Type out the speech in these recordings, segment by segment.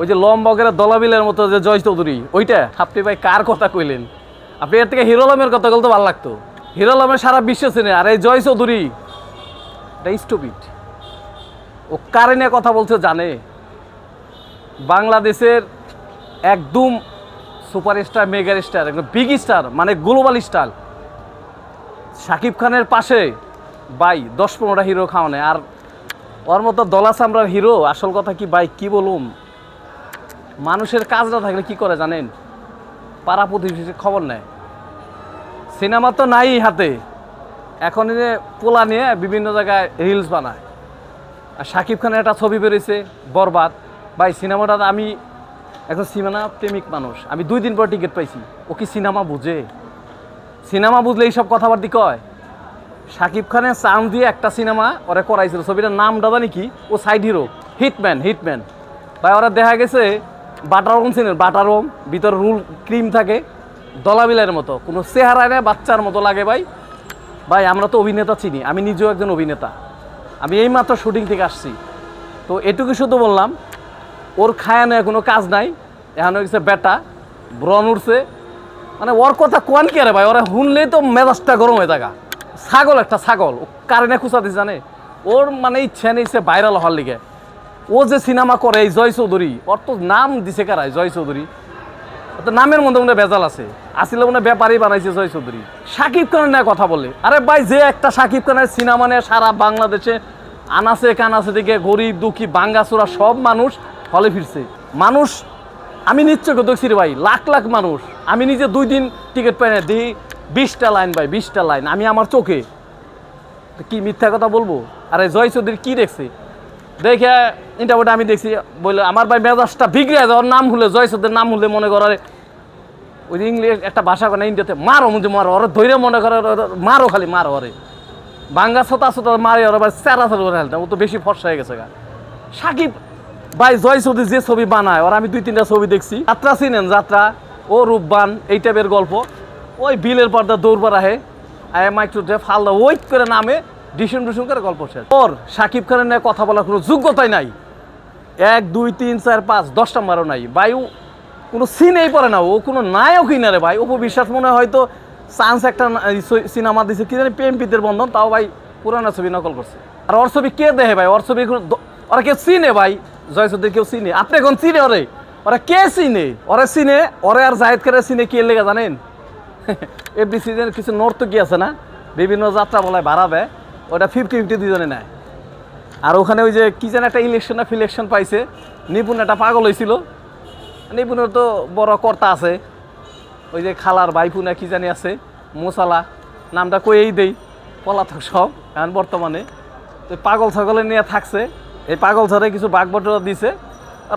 ওই যে লম্বকের দলাবিলের মতো যে জয় চৌধুরী, ওইটা? আপনি ভাই কার কথা কইলেন? আপনি এর থেকে হিরো আলমের কথা বলতে ভালো লাগতো। হিরো আলমের সারা বিশ্ব চেনে, আর এই জয় চৌধুরী, এটা স্টুপিড ও কারে কথা বলছে জানে? বাংলাদেশের একদম সুপারস্টার মেগার স্টার একদম বিগ স্টার মানে গ্লোবাল স্টার শাকিব খানের পাশে বাই দশ পনেরোটা হিরো খাওয়ানে, আর ওর মতো দলা চামড়ার হিরো আসল কথা কি ভাই, কি বলুম? মানুষের কাজ না থাকলে কি করে জানেন? পাড়া প্রতিবেশীর খবর নেয়। সিনেমা তো নাই হাতে। এখন যে পোলা নিয়ে বিভিন্ন জায়গায় রিলস বানায়। আর শাকিব খানের একটা ছবি বেরিয়েছে বরবাদ। ভাই, সিনেমাটা আমি এখন সিনেমা প্রেমিক মানুষ। আমি দুই দিন পর টিকিট পাইছি। ও কি সিনেমা বুঝে? সিনেমা বুঝলে এইসব কথাবার্তি কয়? শাকিব খানের চাম দিয়ে একটা সিনেমা ওরা করাইছিল। ছবিটার নাম দাদা নাকি ও সাইড হিরো হিটম্যান হিটম্যান ভাই, ওরা দেখা গেছে বাটার রোম চিনেন? বাটার রোম ভিতর রুল ক্রিম থাকে দলাবিলাইয়ের মতো। কোনো চেহারা নেই বাচ্চার মতো লাগে ভাই। ভাই, আমরা তো অভিনেতা চিনি, আমি নিজেও একজন অভিনেতা। আমি এইমাত্র শুটিং থেকে আসছি। তো এটুকু শুধু বললাম, ওর খায়ানো কোনো কাজ নাই। এখন হচ্ছে বেটা, ব্রণ উঠছে। মানে ওর কথা কোয়ান কে রে ভাই? ওরা শুনলেই তো মেজাজটা গরম হয়ে থাকা ছাগল একটা ছাগল, ও খুঁচা দিছে জানে? ওর মানে ইচ্ছে নেই সে ভাইরাল হওয়ার লিগে। ও যে সিনেমা করে এই জয় চৌধুরী, ওর তো নাম দিছে কারাই জয় চৌধুরী? তো নামের মধ্যে মনে ভেজাল আছে। আসলে মনে ব্যাপারই বানাইছে জয় চৌধুরী। সাকিব খানের নিয়ে কথা বলে। আরে ভাই, যে একটা সাকিব খানের সিনেমা নিয়ে সারা বাংলাদেশে আনাসে কানাসে থেকে গরিব, দুঃখী বাঙ্গাচোরা সব মানুষ হলে ফিরছে। মানুষ, আমি নিশ্চয় দেখছি রে ভাই, লাখ লাখ মানুষ। আমি নিজে দুই দিন টিকিট পাই না দিই বিশটা লাইন ভাই, বিশটা লাইন, আমি আমার চোখে। কি মিথ্যা কথা বলব? আরে জয় চৌধুরী কি দেখছে? দেখে ইন্টারভিউটা আমি দেখছি, বলল, আমার ভাই মেজাজটা বিগড়ে যায় ওর নাম হলে, জয় চৌধুরীর নাম হলে মনে করে ওই ইংলিশ একটা ভাষা করে ইন্ডিয়াতে, মারো মুঝে মারো, ওর ধৈর্য মনে করে মারো খালি, মারো ওরে। বাঙ্গা সোতা সোতা মারে, ওরা ভাই স্যারা স্যারা করে ও তো বেশি ফর্সা হয়ে গেছে গা। সাকিব, ভাই, জয় চৌধুরী যে ছবি বানায়, ওর আমি দুই তিনটা ছবি দেখছি। যাত্রা চিনেন যাত্রা, ও রূপবান, এই টাইপের গল্প। ওই বিলের পর্দা দৌড়বার আহে আই এম আয় মাইক টুটে ফালদা ওয়েট করে নামে ডিসুন ডিসুন করে গল্প শেষ। ওর সাকিব খানের নিয়ে কথা বলার কোনো যোগ্যতাই নাই। এক, দুই, তিন, চার, পাঁচ দশটা নাম্বারও নাই। ভাই কোনো সিনেই পড়ে না, ও কোনো নায়কই না রে ভাই। অপবিশ্বাস মনে হয় হয়তো চান্স একটা সিনেমা দিছে, কি জানি প্রেমপিতের বন্ধন, তাও ভাই পুরানো ছবি নকল করছে। আর ওর ছবি কে দেখে ভাই? ওর ছবি ওরা কেউ চিনে ভাই? জয় চৌধুরী কেউ চিনে? আপনি এখন চিনে ওরে? ওরা কে চিনে? ওরা চিনে, ওরে আর জাহেদ খানের চিনে কে লেগে জানেন? এফডি সিজনের কিছু নর্তকী আছে না? বিভিন্ন যাত্রা বলায় দেয় ওটা ফিফটি ফিফটি দুজনে নেয়। আর ওখানে ওই যে কি যেন একটা ইলেকশন না ফিলেকশন পাইছে, নিপুণ একটা পাগল হয়েছিল নিপুণের তো বড় কর্তা আছে। ওই যে খালার বাইফু না কি জানি আছে মোসালা নামটা কয়েই দেই, পলাতক সব এখন বর্তমানে। তো পাগল ছাগলে নিয়ে থাকছে। এই পাগল ছাড়ে কিছু বাঘ বটরা দিছে।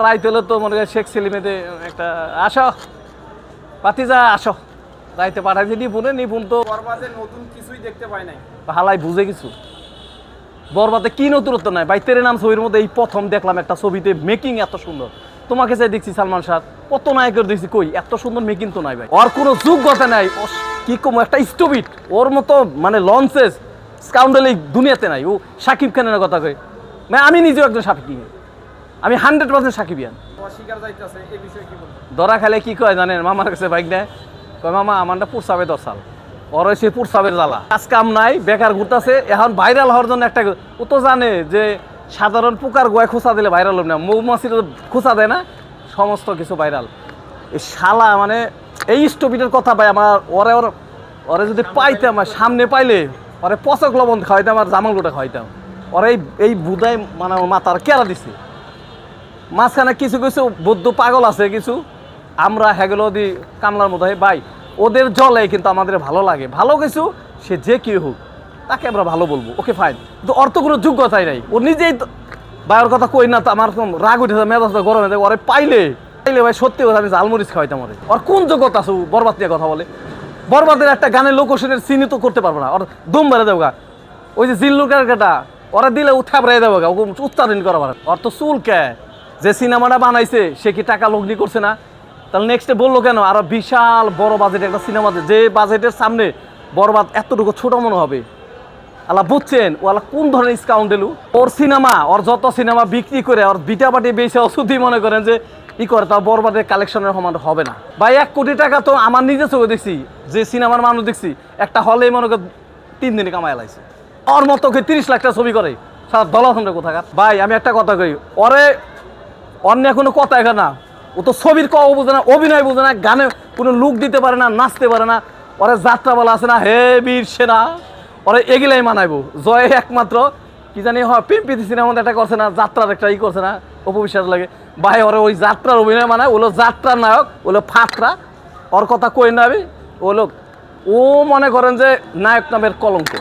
রাইত হলে তো মনে হয় শেখ সেলিমেতে একটা, আসো। পাতিজা আসো। রাইতে পাঠাইছে নিপুণে নিপুণ তো বরবাদে নতুন কিছুই দেখতে পাই নাই। হালাই বুঝে কিছু। বরবাদে কি নতুনত্ব নাই? ভাই তেরে নাম ছবির মধ্যে এই প্রথম দেখলাম একটা ছবিতে মেকিং এত সুন্দর। তোমাকে চাই দেখছি সালমান শাহ কত নায়কের দেখছি কই এত সুন্দর মেকিং তো নাই ভাই। ওর কোনো যোগ্যতা নাই কি কম একটা স্টুপিট ওর মতো মানে লঞ্চেস স্কাউন্ডেল এই দুনিয়াতে নাই। ও সাকিব খানের কথা কই। মানে আমি নিজেও একজন সাকিব। আমি হান্ড্রেড পার্সেন্ট সাকিবিয়ান। ধরা খালে কি কয় জানেন মামার কাছে বাইক নেয় কয় মামা আমারটা পুরসাবে দশাল ওর সে পুরসাবের জ্বালা। কাজ কাম নাই বেকার ঘুরতেছে। এখন ভাইরাল হওয়ার জন্য একটা ও তো জানে যে সাধারণ পোকার গোয়া খোঁচা দিলে ভাইরাল হবে না। মৌমাছির খোঁচা দেয় না। সমস্ত কিছু ভাইরাল এই শালা মানে এই স্টপিটের কথা ভাই আমার ওরে ওর ওরে যদি পাইতাম আমার সামনে পাইলে ওরে পচক লবণ খাওয়াইতাম আর জামাল গোটা খাওয়াইতাম। ওরে এই এই বুধাই মানে আমার মাথার কেরা দিছে। মাঝখানে কিছু কিছু বৌদ্ধ পাগল আছে কিছু। আমরা হেগুলো দি কামলার মতো ভাই ওদের জলে কিন্তু আমাদের ভালো লাগে। ভালো কিছু, সে যে কেউ হোক, তাকে আমরা ভালো বলব। ওকে ফাইন কিন্তু অর্থ কোনো যোগ্যতাই নাই। ও নিজেই ওর কথা কই না তো, আমার রাগ উঠেছে মেজাজটা গরম যায়। ওরে পাইলে পাইলে ভাই, সত্যি কথা আমি ঝালমরিচ খাওয়াইতাম ওরে। ওর কোন যোগ্যতা আছে বরবাদ নিয়ে কথা বলে? বরবাদের একটা গানের লোকেশনের চিহ্নিত করতে পারব না। ওর দম বেড়ে দেবো গা। ওই যে জিল্লুকার কাটা, ওরা দিলে উঠা বেড়ে দেবো গা। ওকে উচ্চারণ করা তো চুল কে? যে সিনেমাটা বানাইছে, সে কি টাকা লগ্নি করছে না? তাহলে নেক্সটে বলল কেন? আরও বিশাল বড় বাজেটের একটা সিনেমা যে বাজেটের সামনে বরবাদ এতটুকু ছোট মনে হবে। আল্লাহ বুঝছেন, ও আল্লাহ কোন ধরনের স্কাউন্ডেলু ওর সিনেমা ওর যত সিনেমা বিক্রি করে, ওর বিটা বাটি বেশি ওষুধই মনে করেন যে ই করে তা বরবাদের কালেকশনের সমান হবে না। ভাই, এক কোটি টাকা তো আমার নিজে চোখে দেখছি, যে সিনেমার মানুষ দেখছি, একটা হলে মনে কর তিন দিনে কামায় লাইছে। ওর মতো কে তিরিশ লাখ টাকা ছবি করে, সারা দলা কোথাকার। ভাই, আমি একটা কথা কই, ওরে অন্য কোনো কথা এখানে না। ও তো ছবির ক বোঝে না, অভিনয় বোঝে না, গানে কোনো লুক দিতে পারে না, নাচতে পারে না। ওরে যাত্রা বলা আছে না, হে বীর সেনা। ওরে এগুলাই মানাইবো। জয় একমাত্র, কি জানি হয় পিম্পিতি মধ্যে একটা করছে না, যাত্রার একটা ই করছে না, অপবিশ্বাস লাগে। ভাই, ওরে ওই যাত্রার অভিনয় মানায়, ওলো যাত্রার নায়ক, ওলো ফাটরা ওর কথা কই না আমি? ওলো, ও মনে করেন যে, নায়ক নামের কলঙ্ক।